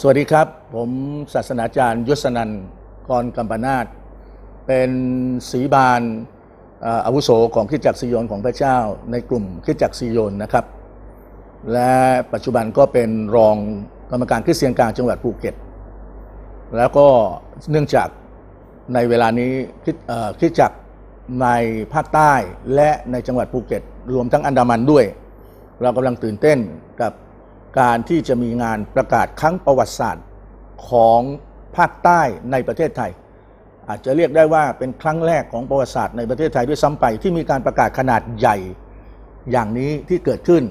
สวัสดีครับ ผมศาสนาจารย์ยศนันกรกัมปนาตเป็นศีบาลอาวุโสของคริสตจักรซีโยนของพระเจ้าในกลุ่มคริสตจักรซีโยนนะครับ และปัจจุบันก็เป็นรองกรรมการคริสเตียนกลางจังหวัดภูเก็ต แล้วก็เนื่องจากในเวลานี้คริสเอ่อคริสตจักรในภาคใต้และในจังหวัดภูเก็ต รวมทั้งอันดามันด้วย เรากำลังตื่นเต้นกับ การที่จะมีงานประกาศครั้งประวัติศาสตร์ของภาคใต้ในประเทศไทย อาจจะเรียกได้ว่าเป็นครั้งแรกของประวัติศาสตร์ในประเทศไทยด้วยซ้ำไปที่มีการประกาศขนาดใหญ่อย่างนี้ที่เกิดขึ้น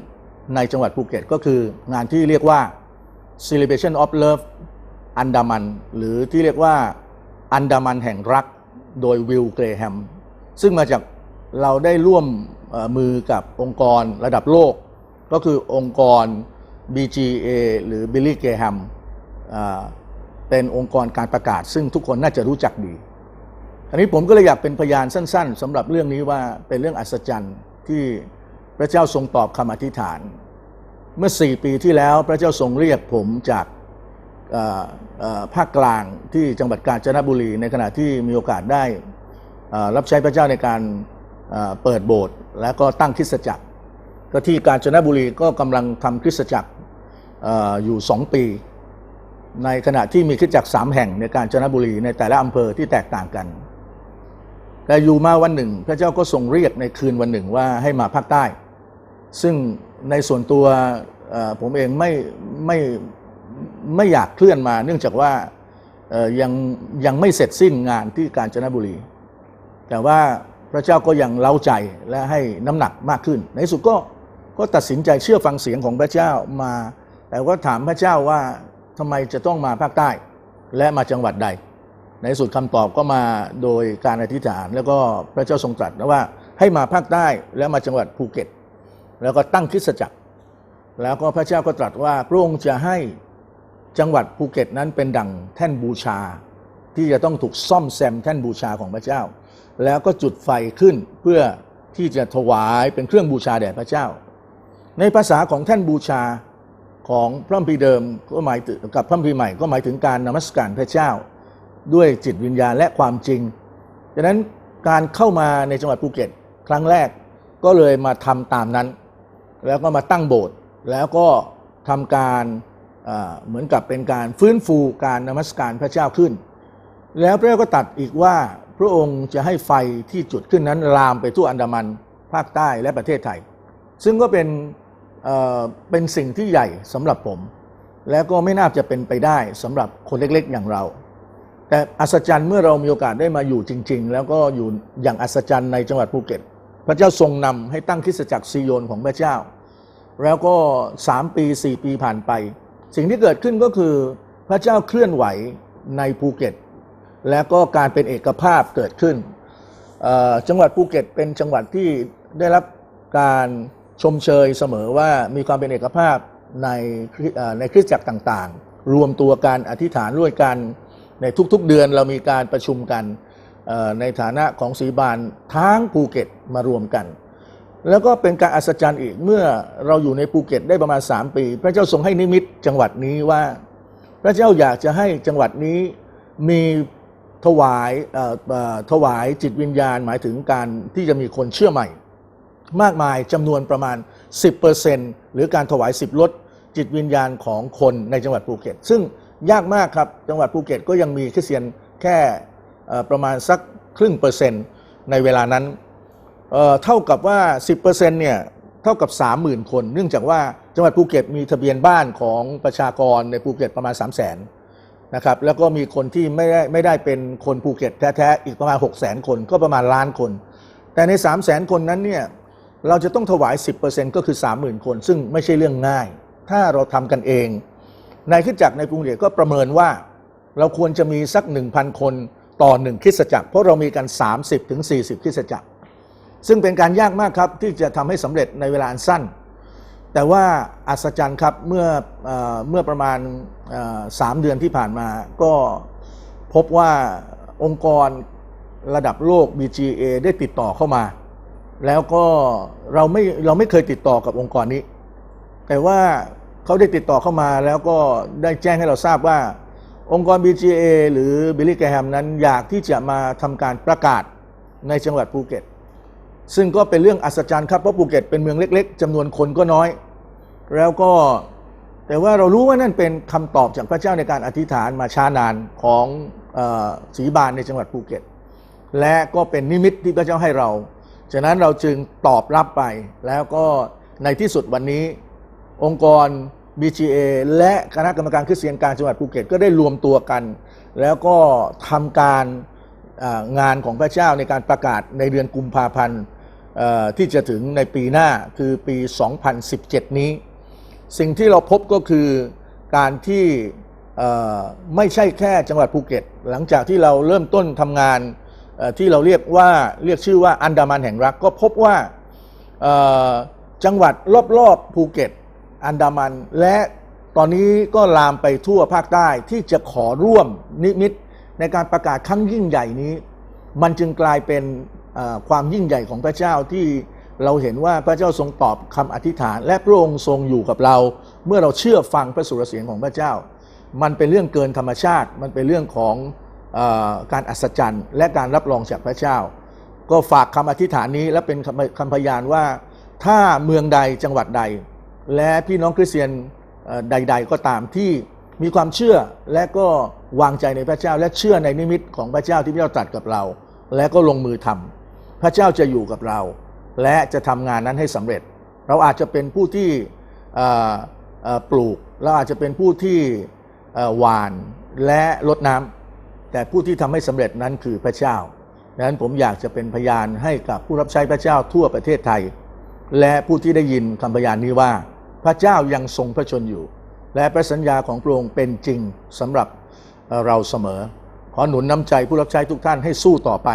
ในจังหวัดภูเก็ตก็คืองานที่เรียกว่า Celebration of Love อันดามัน หรือที่เรียกว่าอันดามันแห่งรักโดยวิลเกรแฮมซึ่งมาจากเราได้ร่วมมือกับองค์กรระดับโลก ก็คือองค์กร BGA หรือ Billy Graham เป็นองค์กรการประกาศ ซึ่งทุกคนน่าจะรู้จักดีอันนี้ผมก็เลยอยากเป็นพยานสั้น ๆสำหรับเรื่องนี้ว่าเป็นเรื่องอัศจรรย์ที่พระเจ้าทรงตอบคำอธิษฐาน เมื่อ4ปีที่แล้วพระเจ้าทรงเรียกผมจากภาคกลางที่จังหวัดกาญจนบุรี ในขณะที่มีโอกาสได้รับใช้พระเจ้าในการเอ่อเปิดโบสถ์และก็ตั้งคริสตจักร ก็ที่กาญจนบุรีก็กำลังทำคริสตจักรอยู่สองปี ในขณะที่มีคริสตจักรสามแห่งในกาญจนบุรีในแต่ละอำเภอที่แตกต่างกัน แต่อยู่มาวันหนึ่ง พระเจ้าก็ทรงเรียกในคืนวันหนึ่งว่าให้มาภาคใต้ ซึ่งในส่วนตัวผมเองไม่ไม่ไม่อยากเคลื่อนมา เนื่องจากว่ายังยังไม่เสร็จสิ้นงานที่กาญจนบุรี แต่ว่าพระเจ้าก็ยังเล้าใจและให้น้ำหนักมากขึ้น ในที่สุดก็ ก็ตัดสินใจเชื่อฟังเสียงของพระเจ้ามา แต่ว่าถามพระเจ้าว่าทำไมจะต้องมาภาคใต้ และมาจังหวัดใด ในสุดคำตอบก็มาโดยการอธิษฐาน แล้วก็พระเจ้าทรงตรัสว่าให้มาภาคใต้และมาจังหวัดภูเก็ต แล้วก็ตั้งคริสตจักร แล้วก็พระเจ้าก็ตรัสว่าพระองค์จะให้จังหวัดภูเก็ตนั้นเป็นดั่งแท่นบูชา ที่จะต้องถูกซ่อมแซมแท่นบูชาของพระเจ้า แล้วก็จุดไฟขึ้นเพื่อที่จะถวายเป็นเครื่องบูชาแด่พระเจ้า ในภาษาของท่านบูชาของพระคัมภีเดิมก็หมายถึงกับพระคัมภีใหม่ก็หมายถึงการนมัสการพระเจ้า ด้วยจิตวิญญาณและความจริงดังนั้นการเข้ามาในจังหวัดภูเก็ตครั้งแรกก็เลยมาทำตามนั้น แล้วก็มาตั้งโบสถ์แล้วก็ทำการเหมือนกับเป็นการฟื้นฟูการนมัสการพระเจ้าขึ้น แล้วพระเจ้าก็ตัดอีกว่าพระองค์จะให้ไฟที่จุดขึ้นนั้นลามไปทั่วอันดามันภาคใต้และประเทศไทย ซึ่งก็เป็น เป็นสิ่งที่ใหญ่สำหรับผม แล้วก็ไม่น่าจะเป็นไปได้สำหรับคนเล็กๆอย่างเรา แต่อัศจรรย์เมื่อเรามีโอกาสได้มาอยู่จริง ๆ แล้วก็อยู่อย่างอัศจรรย์ในจังหวัดภูเก็ต พระเจ้าทรงนำให้ตั้งคริสตจักรซีโยนของพระเจ้า แล้วก็สามปีสี่ปีผ่านไป สิ่งที่เกิดขึ้นก็คือพระเจ้าเคลื่อนไหวในภูเก็ต แล้วก็การเป็นเอกภาพเกิดขึ้น จังหวัดภูเก็ตเป็นจังหวัดที่ได้รับการ ชมเชยเสมอว่ามีความเป็นเอกภาพในในคริสตจักรต่างๆ รวมตัวกันอธิษฐานร่วมกันในทุกๆเดือนเรามีการประชุมกันในฐานะของสีบานทั้งภูเก็ตมารวมกัน แล้วก็เป็นการอัศจรรย์อีกเมื่อเราอยู่ในภูเก็ตได้ประมาณ 3 ปี พระเจ้าทรงให้นิมิตจังหวัดนี้ว่า พระเจ้าอยากจะให้จังหวัดนี้มีถวายถวายจิตวิญญาณหมายถึงการที่จะมีคนเชื่อใหม่ มากมายจำนวนประมาณ 10%หรือการถวาย 10ลดจิตวิญญาณของคนในจังหวัดภูเก็ต ซึ่งยากมากครับ จังหวัดภูเก็ตก็ยังมีคริสเตียนแค่ประมาณสักครึ่งเปอร์เซ็นต์ในเวลานั้นเเท่ากับว่า 10%เนี่ยเท่ากับ 30,000 คน เนื่องจากว่าจังหวัดภูเก็ตมีทะเบียนบ้านของประชากรในภูเก็ตประมาณ 3 0 0 0 0 0นะครับแล้วก็มีคนที่ไม่ได้ไม่ได้เป็นคนภูเก็ตแท้ๆ อีกประมาณ 6 0 0 0 0 0 คนก็ประมาณล้านคน แต่ใน 3 0 0 0 0 0 คนนั้นเนี่ย เราจะต้องถวาย 10%ก็คือ 30,000 คน ซึ่งไม่ใช่เรื่องง่าย ถ้าเราทำกันเองในคริสตจักรในกรุงเทพก็ประเมินว่า เราควรจะมีสัก 1,000 คนต่อหนึ่งคริสตจักร เพราะเรามีกัน 30-40คริสตจักร ซึ่งเป็นการยากมากครับที่จะทำให้สำเร็จในเวลาอันสั้น แต่ว่าอัศจรรย์ครับเมื่อเออเมื่อประมาณเอ่อสามเดือนที่ผ่านมา ก็พบว่าองค์กรระดับโลก BGA ได้ติดต่อเข้ามา แล้วก็เราไม่เราไม่เคยติดต่อกับองค์กรนี้ แต่ว่าเขาได้ติดต่อเข้ามาแล้วก็ได้แจ้งให้เราทราบว่า องค์กร BGA หรือบิลลี่แกแฮมนั้นอยากที่จะมาทำการประกาศในจังหวัดภูเก็ต ซึ่งก็เป็นเรื่องอัศจรรย์ครับเพราะภูเก็ตเป็นเมืองเล็ก ๆจำนวนคนก็น้อย แล้วก็แต่ว่าเรารู้ว่านั่นเป็นคำตอบจากพระเจ้าในการอธิษฐานมาช้านานของศรีบานในจังหวัดภูเก็ต และก็เป็นนิมิตที่พระเจ้าให้เรา ฉะนั้นเราจึงตอบรับไป แล้วก็ในที่สุดวันนี้ องค์กร BGA และคณะกรรมการคริสเตียนกลางจังหวัดภูเก็ตก็ได้รวมตัวกัน แล้วก็ทำการงานของพระเจ้าในการประกาศในเดือนกุมภาพันธ์ที่จะถึงในปีหน้าคือปี 2017 นี้ สิ่งที่เราพบก็คือการที่ไม่ใช่แค่จังหวัดภูเก็ต หลังจากที่เราเริ่มต้นทำงาน ที่เราเรียกว่าเรียกชื่อว่าอันดามันแห่งรักก็พบว่าจังหวัดรอบๆภูเก็ต อันดามัน และตอนนี้ก็ลามไปทั่วภาคใต้ที่จะขอร่วมนิมิตในการประกาศครั้งยิ่งใหญ่นี้ มันจึงกลายเป็นความยิ่งใหญ่ของพระเจ้าที่เราเห็นว่าพระเจ้าทรงตอบคำอธิษฐาน และพระองค์ทรงอยู่กับเรา เมื่อเราเชื่อฟังพระสุรเสียงของพระเจ้า มันเป็นเรื่องเกินธรรมชาติ มันเป็นเรื่องของ การอัศจรรย์ และการรับรองจากพระเจ้า ก็ฝากคำอธิษฐานนี้และเป็นคำพยานว่าถ้าเมืองใดจังหวัดใด และพี่น้องคริสเตียนใด ๆ ก็ตามที่มีความเชื่อและก็วางใจในพระเจ้า และเชื่อในนิมิตของพระเจ้าที่พระเจ้าตรัสกับเรา และก็ลงมือทำพระเจ้าจะอยู่กับเรา และจะทำงานนั้นให้สำเร็จ เราอาจจะเป็นผู้ที่ปลูกเราอาจจะเป็นผู้ที่เอ่อหวานและลดน้ำ แต่ผู้ที่ทำให้สำเร็จนั้นคือพระเจ้าดังนั้นผมอยากจะเป็นพยานให้กับผู้รับใช้พระเจ้าทั่วประเทศไทย และผู้ที่ได้ยินคำพยานนี้ว่า พระเจ้ายังทรงพระชนอยู่ และพระสัญญาของพระองค์เป็นจริงสำหรับเราเสมอ ขอหนุนน้ำใจผู้รับใช้ทุกท่านให้สู้ต่อไป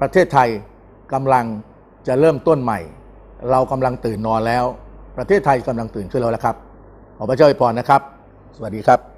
ประเทศไทยกำลังจะเริ่มต้นใหม่ เรากำลังตื่นนอนแล้ว ประเทศไทยกำลังตื่นขึ้นแล้วละครับขอพระเจ้าอวยพรนะครับ สวัสดีครับ